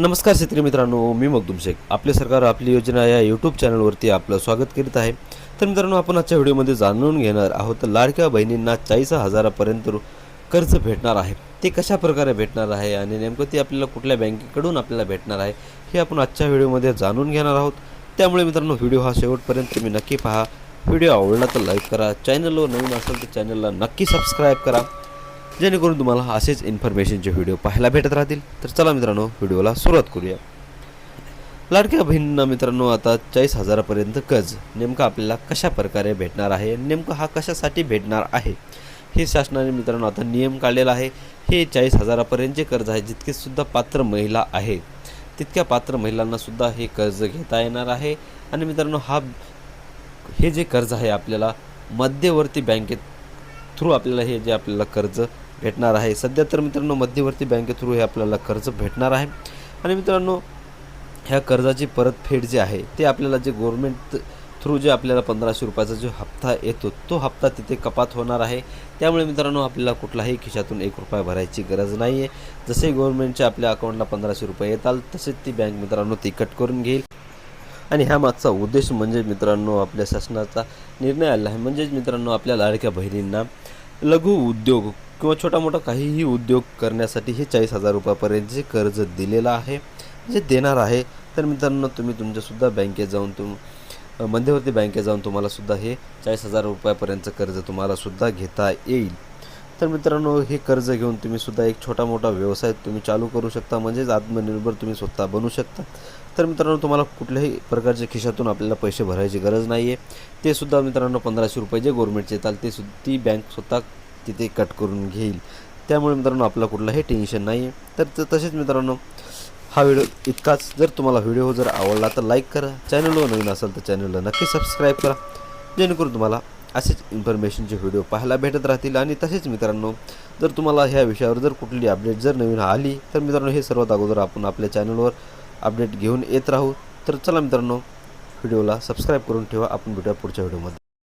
नमस्कार शेतकरी मित्रांनो मी मगदुम शेख. आपले सरकार आपली योजना या यूट्यूब चॅनलवरती आपलं स्वागत करीत आहे. तर मित्रांनो आपण आजच्या व्हिडिओमध्ये जाणून घेणार आहोत लाडक्या बहिणींना चाळीस हजारापर्यंत कर्ज भेटणार आहे. ते कशा प्रकारे भेटणार आहे आणि नेमकं ते आपल्याला कुठल्या बँकेकडून आपल्याला भेटणार आहे हे आपण आजच्या व्हिडिओमध्ये जाणून घेणार आहोत. त्यामुळे मित्रांनो व्हिडिओ हा शेवटपर्यंत तुम्ही नक्की पहा. व्हिडिओ आवडला तर लाईक करा. चॅनलवर नवीन असेल तर चॅनलला नक्की सबस्क्राईब करा. जेणेकरून तुम्हाला असेच इन्फॉर्मेशनचे व्हिडिओ पाहायला भेटत राहतील. तर चला मित्रांनो व्हिडिओला सुरुवात करूया. लाडक्या बहिणींना मित्रांनो आता चाळीस हजारापर्यंत कर्ज नेमकं आपल्याला कशा प्रकारे भेटणार आहे? नेमकं हा कशासाठी भेटणार आहे? हे शासनाने मित्रांनो आता नियम काढलेला आहे. हे चाळीस हजारापर्यंतचे कर्ज आहे जितकेसुद्धा पात्र महिला आहे तितक्या पात्र महिलांनासुद्धा हे कर्ज घेता येणार आहे. आणि मित्रांनो हा हे जे कर्ज आहे आपल्याला मध्यवर्ती बँकेत थ्रू आपल्याला हे जे आपल्याला कर्ज भेटणार आहे. सध्या तर मित्रांनो मध्यवर्ती बँके थ्रू हे आपल्याला कर्ज भेटणार आहे. आणि मित्रांनो ह्या कर्जाची परतफेड जे आहे ते आपल्याला जे गव्हर्मेंट थ्रू जे आपल्याला पंधराशे रुपयाचा जो हप्ता येतो तो हप्ता तिथे कपात होणार आहे. त्यामुळे मित्रांनो आपल्याला कुठलाही खिशातून एक रुपया भरायची गरज नाही आहे जसे गव्हर्मेंटच्या आपल्या अकाउंटला पंधराशे रुपये येताल तसेच ती बँक मित्रांनो ती कट करून घेईल. आणि ह्या मागचा उद्देश म्हणजे मित्रांनो आपल्या शासनाचा निर्णय आला आहे. म्हणजेच मित्रांनो आपल्या लाडक्या बहिणींना लघु उद्योग किंवा छोटा मोठा काहीही उद्योग करण्यासाठी हे चाळीस हजार रुपयापर्यंतचे कर्ज दिलेलं आहे जे देणार आहे तर मित्रांनो तुम्ही तुमच्यासुद्धा बँकेत जाऊन तुम मध्यवर्ती बँकेत जाऊन तुम्हालासुद्धा हे चाळीस हजार रुपयापर्यंतचं कर्ज तुम्हालासुद्धा घेता येईल. तर मित्रांनो हे कर्ज घेऊन तुम्हीसुद्धा एक छोटा मोठा व्यवसाय तुम्ही चालू करू शकता म्हणजेच आत्मनिर्भर तुम्ही स्वतः बनू शकता. तर मित्रांनो तुम्हाला कुठल्याही प्रकारच्या खिशातून आपल्याला पैसे भरायची गरज नाही आहे ते सुद्धा मित्रांनो पंधराशे रुपये जे गव्हर्मेंटचे येतात ते सुद्धा ती बँक स्वतः तिथे कट करून घेईल. त्यामुळे मित्रांनो आपल्याला कुठलंही टेन्शन नाही आहे तर तसेच मित्रांनो हा व्हिडिओ इतकाच. जर तुम्हाला व्हिडिओ जर आवडला तर लाईक करा. चॅनलवर नवीन असेल तर चॅनलला नक्की सबस्क्राईब करा. जेणेकरून तुम्हाला असेच इन्फॉर्मेशनचे व्हिडिओ पाहायला भेटत राहतील. आणि तसेच मित्रांनो जर तुम्हाला ह्या विषयावर जर कुठली अपडेट जर नवीन आली तर मित्रांनो हे सर्वात अगोदर आपण आपल्या चॅनलवर अपडेट घेऊन येत राहू. तर चला मित्रांनो व्हिडिओला सबस्क्राईब करून ठेवा. आपण भेटूया पुढच्या व्हिडिओमध्ये